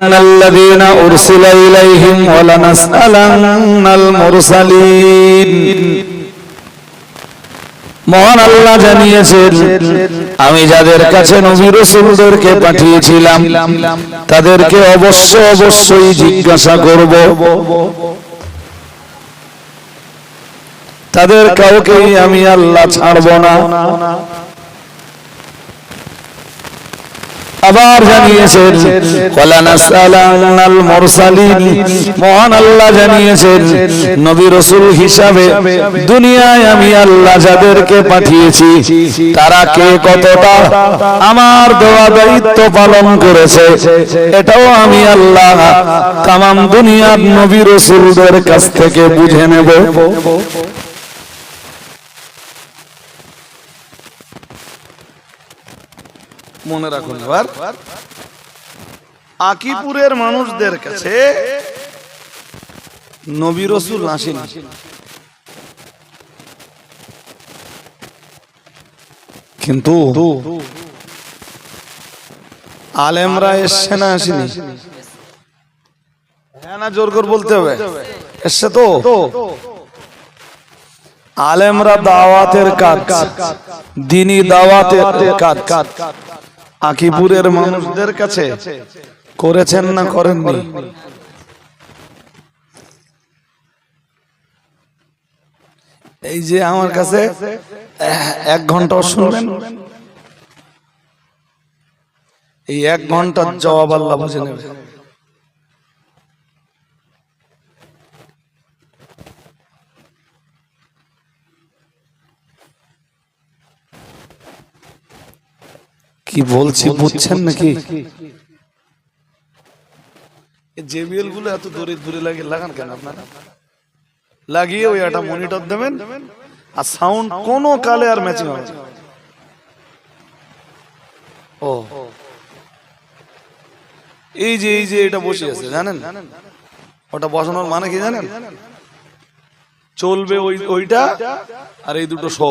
الذين أرسل إليهم ولنسألن المرسلين মহান আল্লাহ জানিয়েছেন আমি যাদের কাছে নবী রসুলদেরকে পাঠিয়েছিলাম তাদেরকে অবশ্য অবশ্যই জিজ্ঞাসা করব তাদের কাউকেই আমি আল্লাহ ছাড়ব না আবার জানিয়েছেন মহান আল্লাহ জানিয়েছেন, নবী রাসূল হিসাবে দুনিয়ায় আমি আল্লাহ যাদেরকে পাঠিয়েছি, তারা কে কতটা আমার দেওয়া দায়িত্ব পালন করেছে, এটাও আমি আল্লাহ তামাম দুনিয়ার নবী রাসূলদের কাছ থেকে বুঝে নেব। মনে রাখুন এবার। আকিপুরের মানুষদের কাছে নবী রসুল আসেনি। কিন্তু আলেমরা এসছে না আসেনি। হ্যাঁ না জোর করে বলতে হবে। এসছে তো? আলেমরা দাওয়াতের কাজ দিনী দাওয়াতের কাজ। আকিপুরের মানুষদের কাছে করেছেন না করেননি? এই যে আমার কাছে এক ঘণ্টা শুনবেন? এই এক ঘণ্টার জবাব আল্লাহ বুঝে নেবে। কি বলছি বুঝছেন নাকি? জেবিএলগুলো এত দূরে দূরে লাগে লাগান কেন আপনারা? লাগিয়ে ওই একটা মনিটর দেবেন আর সাউন্ড কোন কালে আর ম্যাচিং হবে। ও। এই যে এই যে এটা বসে আছে জানেন? ওটা বসানোর মানে কি জানেন? চলবে ওই ওইটা আর এই দুটো শো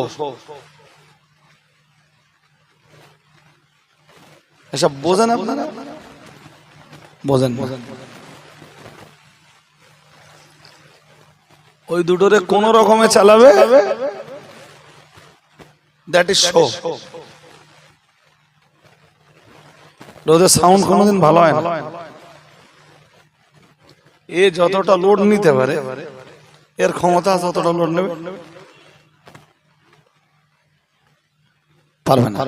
এসব বোঝেন আপনারা? বোঝেন। ওই দুটোরে কোন রকমে চালাবে? দ্যাট ইজ শো ওদের সাউন্ড কোনোদিন ভালো হয় না। এ যতটা লোড নিতে পারে, এর ক্ষমতা ততটা লোড নেবে। পারবে না।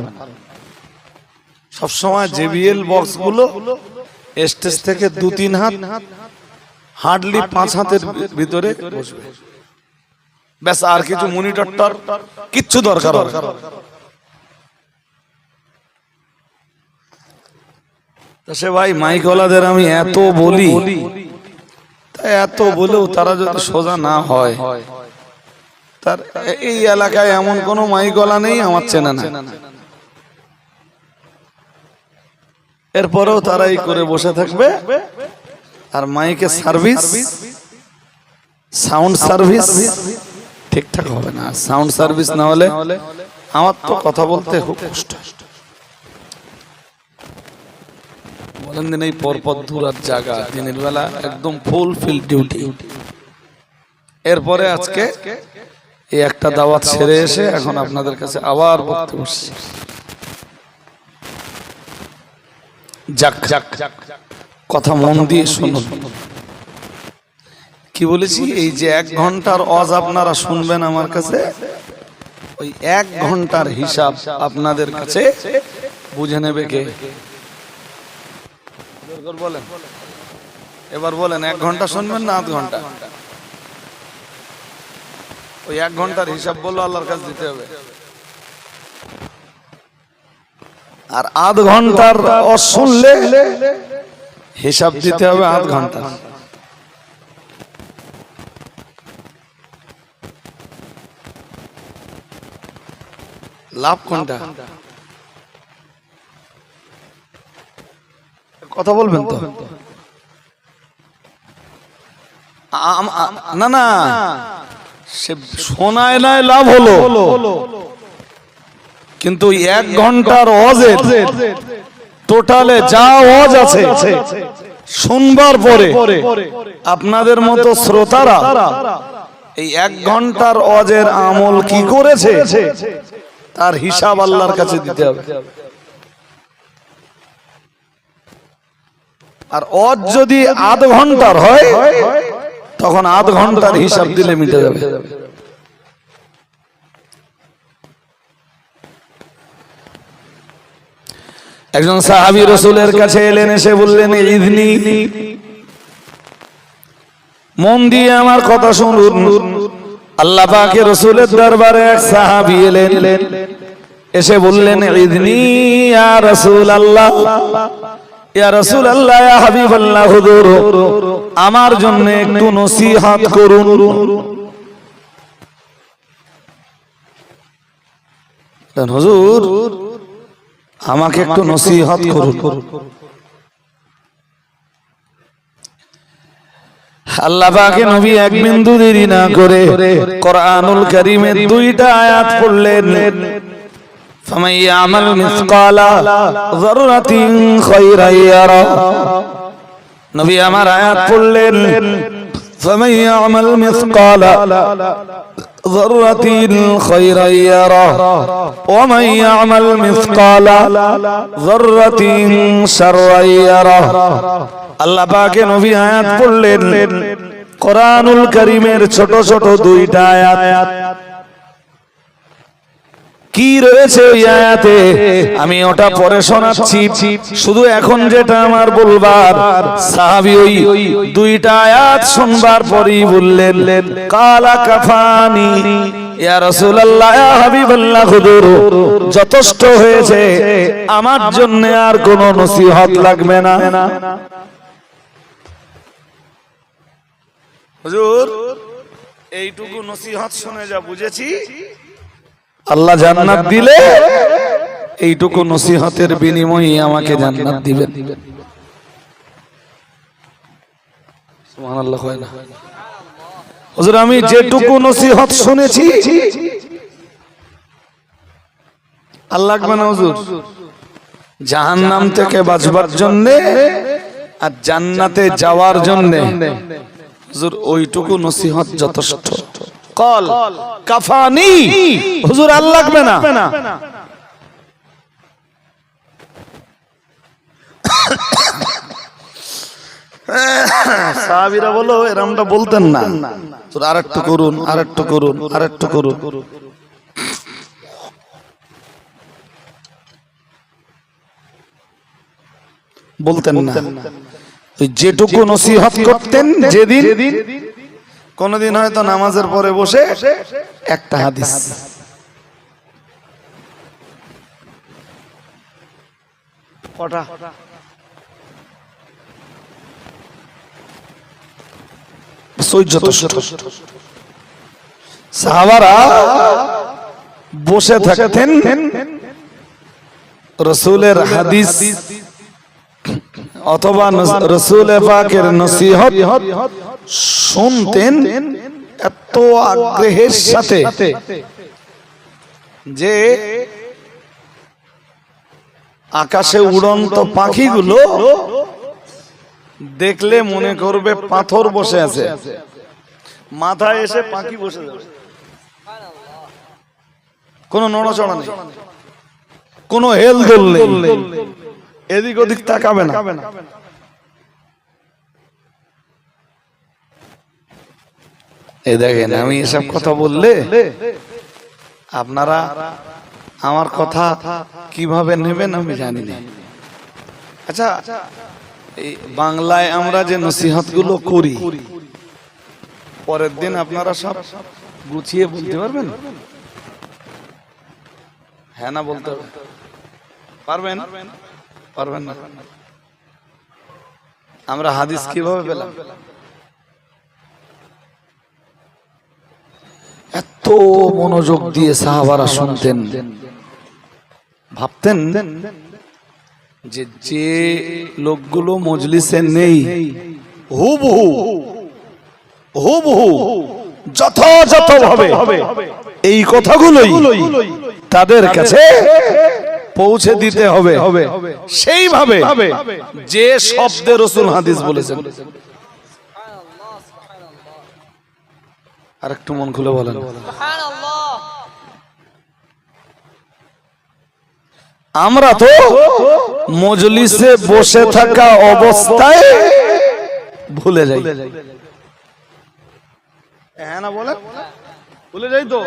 সবসময় জেবিএল বক্সগুলো স্টেজ থেকে দু তিন হাত হার্ডলি পাঁচ হাতের ভিতরে বসবে। ব্যাস আর কিছু মনিটরটার কিচ্ছু দরকার সে ভাই মাইকওয়ালাদের আমি এত বলি এত বলেও তারা যদি সোজা না হয় তার এই এলাকায় এমন কোন মাইকওয়ালা নেই আমার চেনা না এরপরেও তারা এই করে বসে থাকবে। আর মাইকের সার্ভিস, সাউন্ড সার্ভিস, ঠিকঠাক হবে না। সাউন্ড সার্ভিস না হলে আমার তো কথা বলতে খুব কষ্ট। বলেন দিন এই পরপর দূরার জায়গা দিনের বেলা একদম ফুল ফিল ডিউটি এরপরে আজকে এই একটা দাওয়াত ছেড়ে এসে এখন আপনাদের কাছে আবার বক্তব্য বসছি যাক যাক কথা মন দিয়ে শুনুন কি বলেছি? এই যে এক ঘণ্টার অজ আপনারা শুনবেন আমার কাছে ওই এক ঘণ্টার হিসাব আপনাদের কাছে বুঝে নেবে কে? বলেন। এবার বলেন এক ঘণ্টা শুনবেন না আধ ঘণ্টা? ওই এক ঘণ্টার হিসাব বলল আল্লাহর কাছে দিতে হবে। আর আধ ঘণ্টার অশুনলে হিসাব দিতে হবে আধ ঘণ্টা। লাভ কোনটা? কথা বলবেন তো? না না। সে শোনায় নাই লাভ হলো। কিন্তু এক ঘণ্টার অজের টোটালে যা অজ আছে শুনবার পরে আপনাদের মতো শ্রোতারা এই এক ঘণ্টার অজের আমল কি করেছে তার হিসাব আল্লাহর কাছে দিতে হবে। আর অজ যদি আধ ঘণ্টার হয় তখন আধ ঘণ্টার হিসাব দিলে মিটে যাবে। একজন সাহাবি রসুলের কাছে এলেন, এসে বললেন, ইদনি, মন দিয়ে আমার কথা শুনুন। আল্লাহ পাকে রসুলের দরবারে এক সাহাবি এলেন, এসে বললেন, ইদনি, ইয়া রসুল আল্লাহ ইয়া রসুল আল্লাহ ইয়া হাবিব আল্লাহ হুজুর, আমার জন্য একটু নসিহত করুন। হুজুর আমাকে একটু নসিহত করুন। আল্লাহকে নবী এক বিন্দু দেরি না করে কোরআনুল কারীমের দুইটা আয়াত পড়লেন। আমার আয়াত পড়লেন। ذرة خيرا يره ومن يعمل مثقال ذرة شرا يره আল্লাহ পাকে নবী আয়াত পড়লেন কোরআনুল করিমের ছোট ছোট দুইটা আয়াত কি রয়েছে ওই আয়াতে? আমি ওটা পরে শোনাচ্ছি। শুধু এখন যেটা আমার বলবার। সাহাবি ওই দুইটা আয়াত শুনবার পরেই বললেন, কালা কাফানি যথেষ্ট হয়েছে। আমার জন্য আর কোনো নসিহত লাগবে না। হুজুর, এইটুকু নসিহত শুনে যা বুঝেছি। আল্লাহ জান্নাত দিলে এইটুকু নসিহতের বিনিময়ে আমাকে জান্নাত দিবেন। হয় না। আমি যেটুকু নসিহত শুনেছি, আল্লাহ লাগবে জাহান্নাম থেকে বাঁচবার জন্য আর জান্নাতে যাওয়ার জন্য। হুজুর, ওইটুকু নসিহত যথেষ্ট। কল কাফানি। হুজুর আর লাগবে না। সাহাবিরা বলো এরমটা বলতেন না। তোর আর একটু করুন আর একটু করুন আর একটু করুন। বলতেন না। যেটুকু নসিহত করতেন যেদিন কোনদিন হয়তো নামাজের পরে বসে একটা হাদিস। কটা? সাহাবারা বসে থাকতেন রসুলের হাদিস। অথবা রসুল পাকের নসিহত শুনতেন এত আগ্রহের সাথে যে আকাশে উড়ন্ত পাখিগুলো দেখলে মনে করবে পাথর বসে আছে। মাথায় এসে পাখি বসে যাবে। কোনো নড়াচড়া নেই। কোনো হেল দোল নেই। এদিক ওদিক তাকাবে না। এই দেখেন আমি এসব কথা বললে আপনারা আমার কথা কীভাবে নেবেন আমি জানি না। আচ্ছা এই বাংলায় আমরা যে নসিহতগুলো করি পরের দিন আপনারা সব গুছিয়ে বলতে পারবেন? হ্যাঁ না বলতে পারবেন? পারবেন না। আমরা হাদিস কীভাবে পেলাম? এত মনোযোগ দিয়ে সাহাবারা শুনতেন। ভাবতেন যে যে লোকগুলো মজলিসে নেই, হুবহু হুবহু যথাযথ ভাবে এই কথাগুলোই তাদের কাছে পৌঁছে দিতে হবে। সেইভাবে যে শব্দে রসুল হাদিস বলেছেন। আর একটু মন খুলে বলেন। আমরা তো মজলিসে বসে থাকা অবস্থায় ভুলে যাই। হ্যাঁ না বলে ভুলে যাই তো?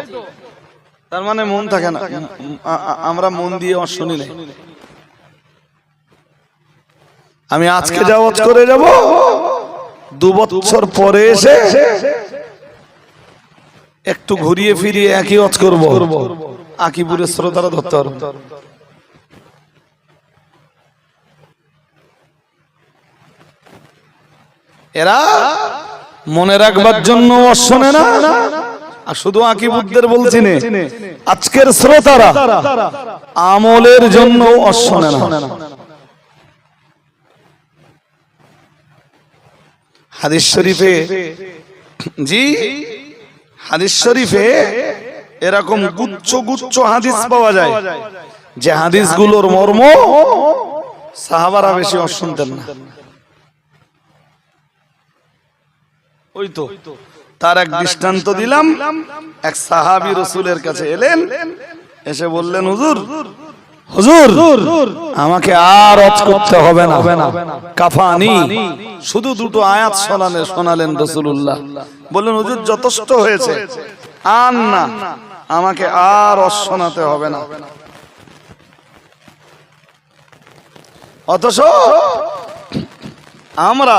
তার মানে মন থাকে না। আমরা মন দিয়ে শুনি নাই। আমি আজকে যা ওয়াজ করে যাব। দু বছর পরে এসে একটু ঘুরিয়ে ফিরিয়ে একই ওয়াজ করব। আকিপুরের শ্রোতারা ধরতে পারব। এরা মনে রাখবার জন্য ওয়াজ না। আর শুধু আকিবুদ্দের বলছি নে আজকের শ্রোতারা আমলের জন্য ওয়াজ শোনে না হাদিস শরীফে জি হাদিস শরীফে এরকম গুচ্ছ গুচ্ছ হাদিস পাওয়া যায়। যে হাদিসগুলোর মর্ম সাহাবারা বেশি ওয়াজ শুনতেন না। ওই তো তার এক দৃষ্টান্ত দিলাম এক সাহাবি রসুলের কাছে এলেন এসে বললেন হুজুর হুজুর আমাকে আর অচ করতে হবে না কাফানি শুধু দুটো আয়াত শোনালেন শোনালেন রসুল্লাহ বললেন হুজুর যথেষ্ট হয়েছে আর না আমাকে আর অস শোনাতে হবে না। অথচ আমরা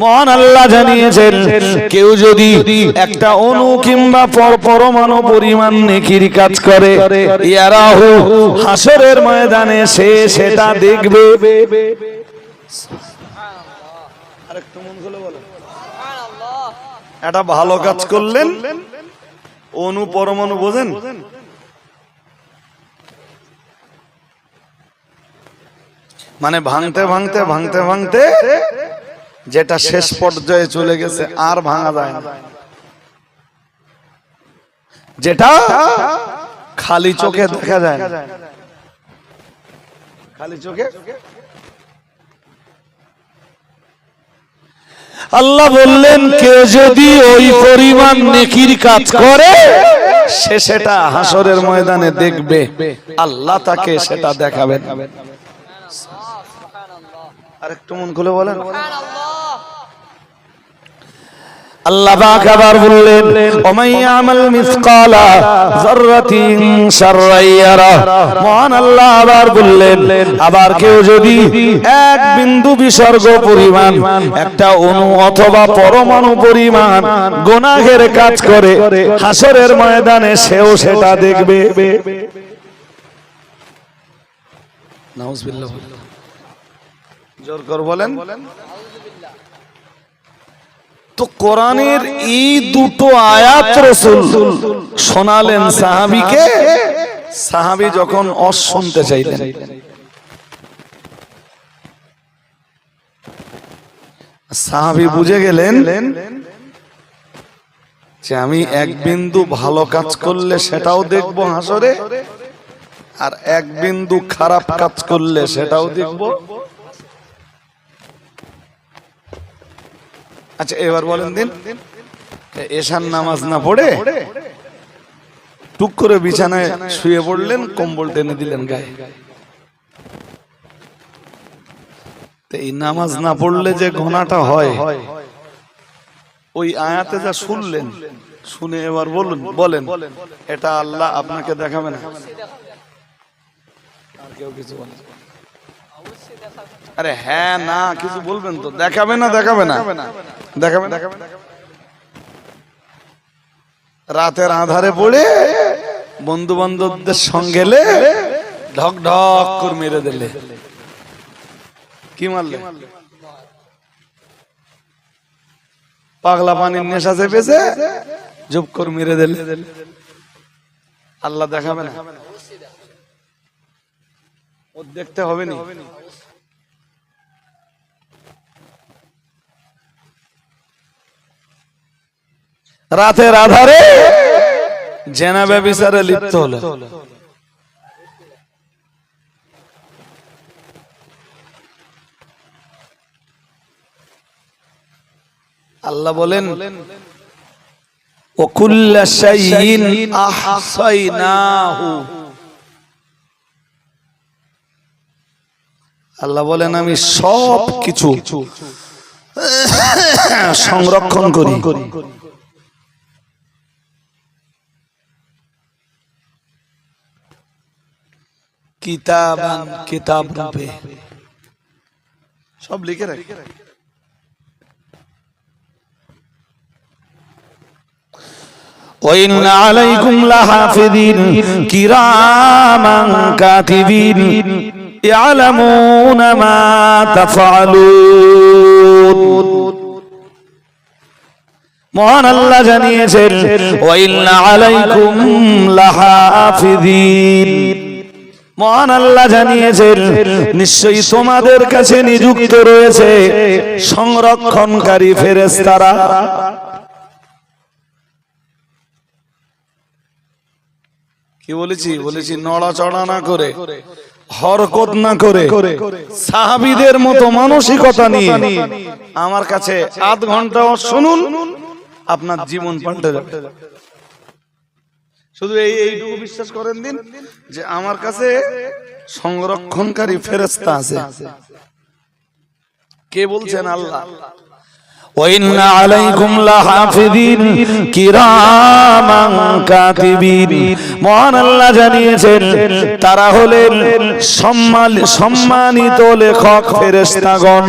মহান আল্লাহ জানিয়েছেন কেউ যদি একটা অণু কিংবা পর- পরমাণু পরিমাণ নেকির কাজ করে ইয়ারাহু হাসরের ময়দানে সে সেটা দেখবে। একটা ভালো কাজ করলেন অনু পরমাণু বোঝেন? মানে ভাঙতে ভাঙতে ভাঙতে ভাঙতে যেটা শেষ পর্যায়ে চলে গেছে আর ভাঙা যায় না। যেটা খালি চোখে দেখা যায় না। খালি চোখে? আল্লাহ বললেন কেউ যদি ওই পরিমাণ নেকির কাজ করে সে সেটা হাসরের ময়দানে দেখবে। আল্লাহ তাকে সেটা দেখাবেন। আর একটু মন খুলে বলেন। আবার কেউ যদি এক বিন্দু বিসর্গ পরিমাণ, একটা অণু অথবা পরমাণু পরিমাণ গুনাহের কাজ করে, হাসরের ময়দানে সেও সেটা দেখবে। জোর কর বলেন। তো কোরআনের এই দুটো আয়াত রসুল শোনালেন সাহাবিকে, সাহাবি যখন অস শুনতে চাইলেন। সাহাবি বুঝে গেলেন যে আমি এক বিন্দু ভালো কাজ করলে সেটাও দেখব হাসরে, আর এক বিন্দু খারাপ কাজ করলে সেটাও দেখব। আচ্ছা এবার বলেন দিন। এশার নামাজ না পড়ে? টুক করে বিছানায় শুয়ে পড়লেন কম্বল টেনে দিলেন গায়ে। তো এই নামাজ না পড়লে যে ঘনাটা হয় ওই আয়াতে যা শুনলেন শুনে এবার বলুন বলেন এটা আল্লাহ আপনাকে দেখাবে না। আর কেউ কিছু বলেন আরে হ্যাঁ না কিছু বলবেন তো। দেখাবে না দেখাবে না দেখাবে দেখাবে রাতের আধারে পড়ে বন্ধু বান্ধবদের সঙ্গে ঢক ঢক করে মেরে দিলে। কি মারলে? পাগলা পানির নেশা চেপেছে জব করে মেরে দিলে। আল্লাহ দেখাবে না। ও দেখতে হবে না। রাতের আধারে জেনা ব্যবিচারে লিপ্ত হলো। আল্লাহ বলেন আল্লাহ বলেন আমি সব কিছু সংরক্ষণ করি। কিতাবান কিতাব রূপে সব লিখে রাখি وإن عليكم لحافظين كراما كاتبين يعلمون ما تفعلون মহান আল্লাহ জানিয়েছেন ওয়াইন্না আলাইকুম লাহাফিদিন মহান আল্লাহ জানিয়েছেন, নিশ্চয়ই তোমাদের কাছে নিযুক্ত রয়েছে সংরক্ষণকারী ফেরেশতারা। কি বলেছি? বলেছি নড়াচড়া না করে, হরকত না করে, সাহাবিদের মতো মানসিকতা নিয়ে আমার কাছে আধ ঘণ্টা শুনুন, আপনার জীবন পাল্টে যাবে। শুধু এই এইটুকু বিশ্বাস করেন দিন যে আমার কাছে সংরক্ষণকারী ফেরেস্তা আছে কে বলছেন আল্লাহ وإن عليكم لحافظين كراما كاتبين মহান আল্লাহ জানিয়েছেন তারা হলেন সম্মান- সম্মানিত লেখক ফেরেশতাগণ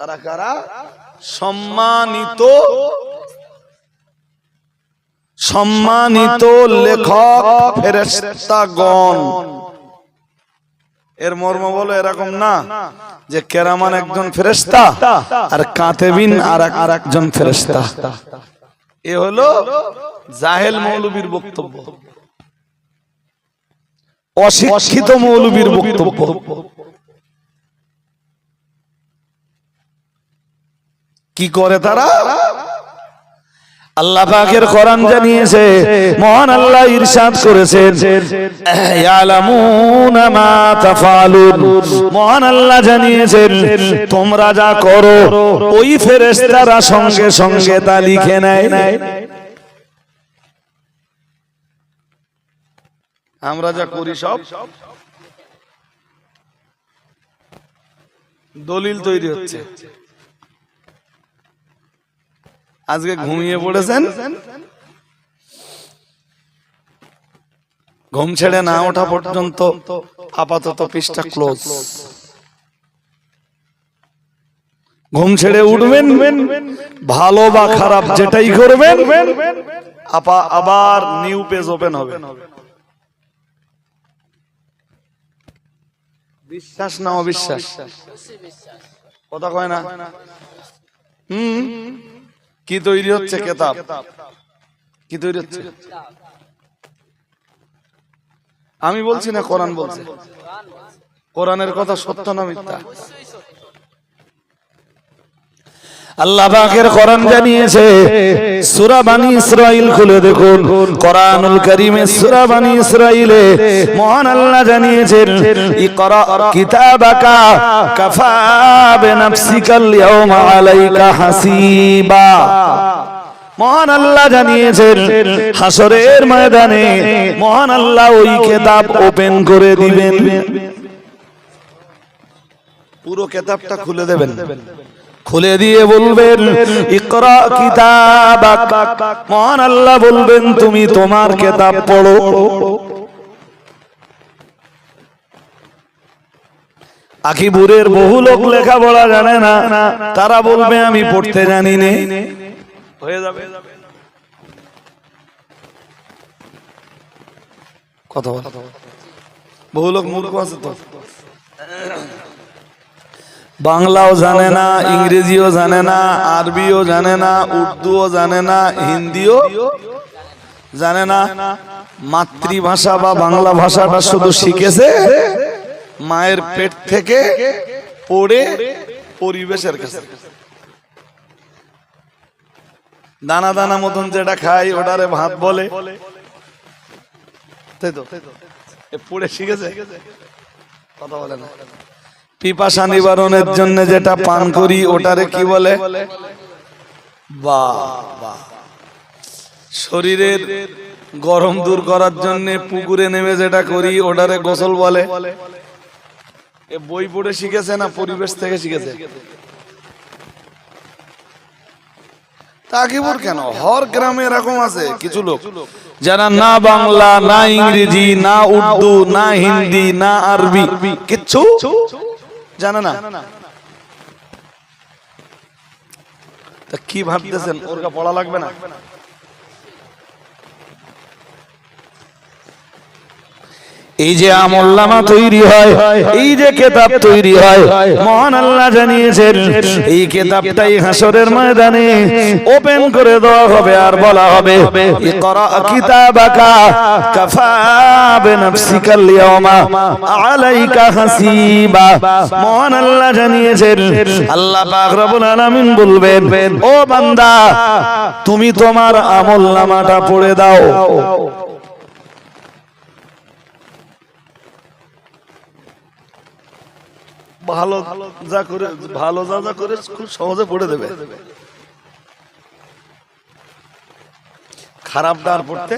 তারা কারা সম্মানিত সম্মানিত লেখক ফেরেশতাগণ। এর মর্ম বলো এরকম না যে কেরামান একজন ফেরেশতা আর কাতেবিন আর আর একজন ফেরেশতা। এ হলো জাহেল মৌলবীর বক্তব্য। অশিক্ষিত মৌলবীর বক্তব্য। কি করে তারা? আল্লাহ পাকের কোরআন জানিয়েছে, মহান আল্লাহ ইরশাদ করেছেন, ইয়ালামুনা মা তাফালুন। মহান আল্লাহ জানিয়েছেন, তোমরা যা করো, ওই ফেরেশতারা সঙ্গে সঙ্গে তা লিখে নেয়। আমরা যা করি সব, দলিল তৈরি হচ্ছে। আজকে ঘুমিয়ে পড়েছেন? ঘুম ছেড়ে না ওঠা পর্যন্ত আপাতত পৃষ্ঠা ক্লোজ ঘুম ছেড়ে উঠবেন? ভালো বা খারাপ যেটাই করবেন? আপা- আবার নিউ পেজ ওপেন হবে। বিশ্বাস না অবিশ্বাস? কথা কয় না। হুম? কি তৈরি হচ্ছে কেতাব? কি তৈরি হচ্ছে? আমি বলছি না কোরআন বলছে? কোরআনের কথা সত্য না মিথ্যা? আল্লাহ পাকের কোরআন জানিয়েছে, সূরা বানি ইসরাইল খুলে দেখুন। কোরআনুল কারীমে সূরা বানি ইসরাইলে মহান আল্লাহ জানিয়েছেন, ইকরা কিতাবাকা কাফা বিনাফসিকাল ইয়াওমা আলাইকা হাসিবা। মহান আল্লাহ জানিয়েছেন হাসরের ময়দানে মহান আল্লাহ ওই কিতাব ওপেন করে দিবেন। পুরো কেতাবটা খুলে দেবেন। খুলে দিয়ে বলবেন, ইকরা মহান আল্লাহ বলবেন, তুমি তোমার কিতাব পড়ো। আখিবুরের বহু লোক লেখা লেখাপড়া জানে না, তারা বলবে, আমি পড়তে জানি নে। হয়ে যাবে। কথা বল। বহু লোক মূর্খ আছে তো? বাংলাও জানে না ইংরেজিও জানে না আরবিও জানে না উর্দুও জানে না হিন্দিও জানে না। মাতৃভাষা বা বাংলা ভাষাটা শুধু শিখেছে মায়ের পেট থেকে পড়ে পরিবেশের কাছে। দানা দানা মতন যেটা খাই ওটারে ভাত বলে। তাই তো? পড়ে শিখেছে? কথা বলে না। পিপাসা নিবারণের জন্য যেটা পান করি, ওটারে কি বলে? শরীরের গরম দূর করার জন্য পুকুরে নেমে যেটা করি, ওটারে গোসল বলে। বই পড়ে শিখেছে না পরিবেশ থেকে শিখেছে? তাকিবুর কেন? হর গ্রামে এরকম আছে, কিছু লোক। যারা না বাংলা, না ইংরেজি, না উর্দু, না হিন্দি, না আরবি, কিচ্ছু? জানে না। তা কি ভাবতেছেন? ওর পড়া লাগবে না। এই যে আমল্লামা তৈরি হয়, এই যে কেতাব তৈরি হয়, মহান আল্লাহ জানিয়েছেন, এই কেতাবটাই হাসরের ময়দানে ওপেন করে দেওয়া হবে আর বলা হবে আল্লাহ আল্লাহ বলবেন, ও তুমি তোমার আমলনামাটা পড়ে দাও। ভালো যা করে ভালো যা যা করে খুব সহজে পড়ে দেবে। খারাপটা আর পড়তে।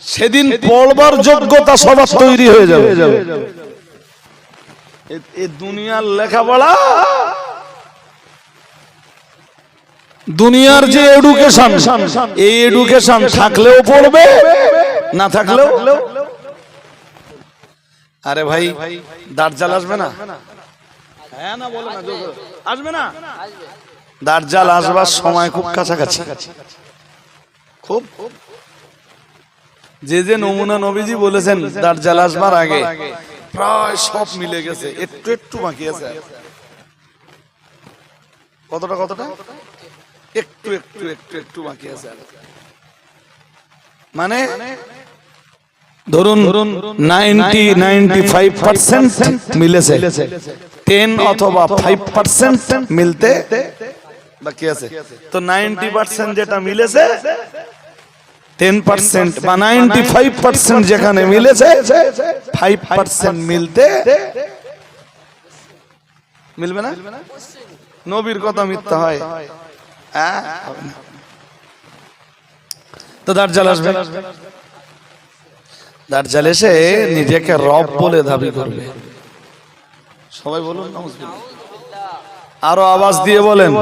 সেদিন পড়বার যোগ্যতা সবার তৈরি হয়ে যাবে। এ দুনিয়ার লেখাপড়া। দুনিয়ার যে এডুকেশন এই এডুকেশন থাকলেও পড়বে না থাকলেও আরে ভাই দার্জাল আসবে না? হ্যাঁ না বলো না আসবে না? দার্জাল আসবার সময় খুব কাছাকাছি। খুব। যে যে নমুনা নবীজি বলেছেন দার্জাল আসবার আগে প্রায় সব মিলে গেছে একটু একটু বাকি আছে। কতটা কতটা? একটু একটু একটু একটু বাকি আছে। মানে ধরুন নাইনটি নাইনটি ফাইভ পার্সেন্ট মিলেছে। টেন অথবা ফাইভ পার্সেন্ট মিলতে বাকি আছে। তো নাইনটি পার্সেন্ট যেটা মিলেছে টেন পার্সেন্ট বা নাইনটি ফাইভ পার্সেন্ট যেখানে মিলেছে ফাইভ পার্সেন্ট মিলতে মিলবে না? নবীর কথা মিথ্যা হয়। হ্যাঁ? তো দার্জাল আসবে। দার্জাল এসে নিজেকে রব বলে দাবি করবে। সবাই বলুন আরও আওয়াজ দিয়ে বলেন।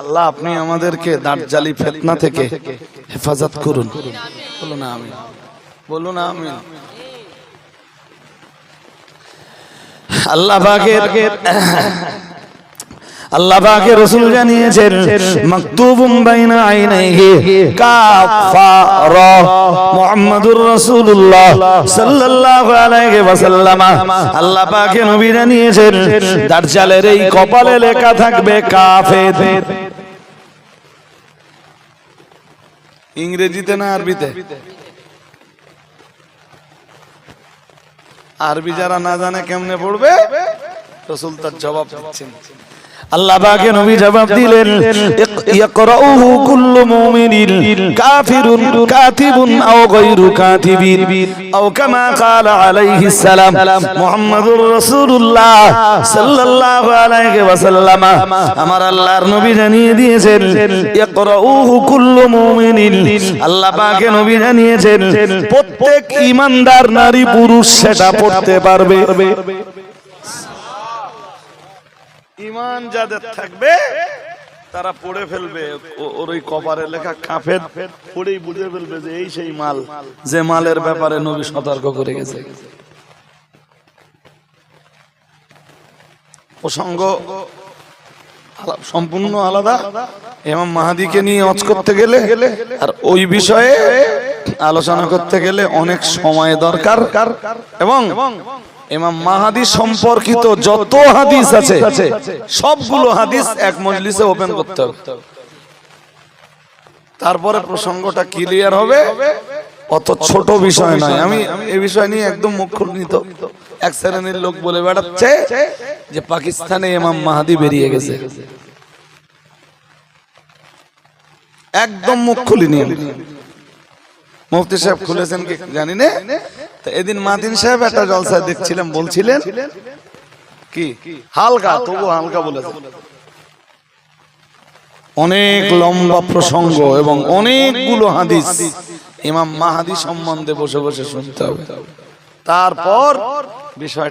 আল্লাহ আপনি আমাদেরকে দার্জালি ফেতনা থেকে হেফাজত করুন। বলুন আমি বলুন আমি আল্লাহ পাকের আল্লাহ পাকের রাসূল জানিয়েছেন, মাকতুবুম বাইনা আইনাইহি কাফারা মুহাম্মাদুর রাসূলুল্লাহ সাল্লাল্লাহু আলাইহি ওয়াসাল্লাম। আল্লাহ পাকের নবী জানিয়েছেন, দাজ্জালের এই কপালে লেখা থাকবে কাফের। ইংরেজিতে না আরবিতে? আরবি যারা না জানে কেমনে পড়বে? রসুল তার জবাব দিচ্ছেন। আল্লাহ পাকে নবী জবাব দিলেন ইয়াকরাউহু কুল্লু কাফিরুন, কাতিবুন আও গায়রু কাতিবিন। আও কামা ক্বালা আলাইহিস সালাম, মুহাম্মাদুর রাসূলুল্লাহ সাল্লাল্লাহু আলাইহি ওয়াসাল্লাম। আমার আল্লাহর নবী জানিয়ে দিয়েছেন, ইয়াকরাউহু কুল্লু মুমিনিন। আল্লাহ পাকে নবী জানিয়েছেন, প্রত্যেক ঈমানদার নারী পুরুষ সেটা পড়তে পারবে। ইমান যাদের থাকবে, তারা পড়ে ফেলবে। ওর ওই কপারে লেখা কাফের পড়েই বুঝে ফেলবে যে এই সেই মাল, যে মালের ব্যাপারে নবী সতর্ক করে গেছে। প্রসঙ্গ সম্পূর্ণ আলাদা। ইমাম মাহাদিকে নিয়ে অজ করতে গেলে আর ওই বিষয়ে আলোচনা করতে গেলে অনেক সময় দরকার। এবং ইমাম মাহাদি সম্পর্কিত যত হাদিস আছে, সবগুলো হাদিস এক মজলিসে ওপেন করতে হবে। তারপরে প্রসঙ্গটা ক্লিয়ার হবে, অত ছোট বিষয় নয়। আমি এই বিষয় নিয়ে একদম মুখ নিত এক শ্রেণির লোক বলে বেড়াচ্ছে যে পাকিস্তানে ইমাম মাহাদি বেরিয়ে গেছে। একদম মুখ খুলি নিয়ে মুফতি সাহেব খুলেছেন কি জানি না? তো এদিন মাদিন সাহেব একটা জলসায় দেখছিলাম বলছিলেন কি? হালকা তবু হালকা বলেছেন অনেক লম্বা প্রসঙ্গ এবং অনেকগুলো হাদিস ইমাম মাহাদি সম্বন্ধে বসে বসে শুনতে হবে। তারপর বিষয়টা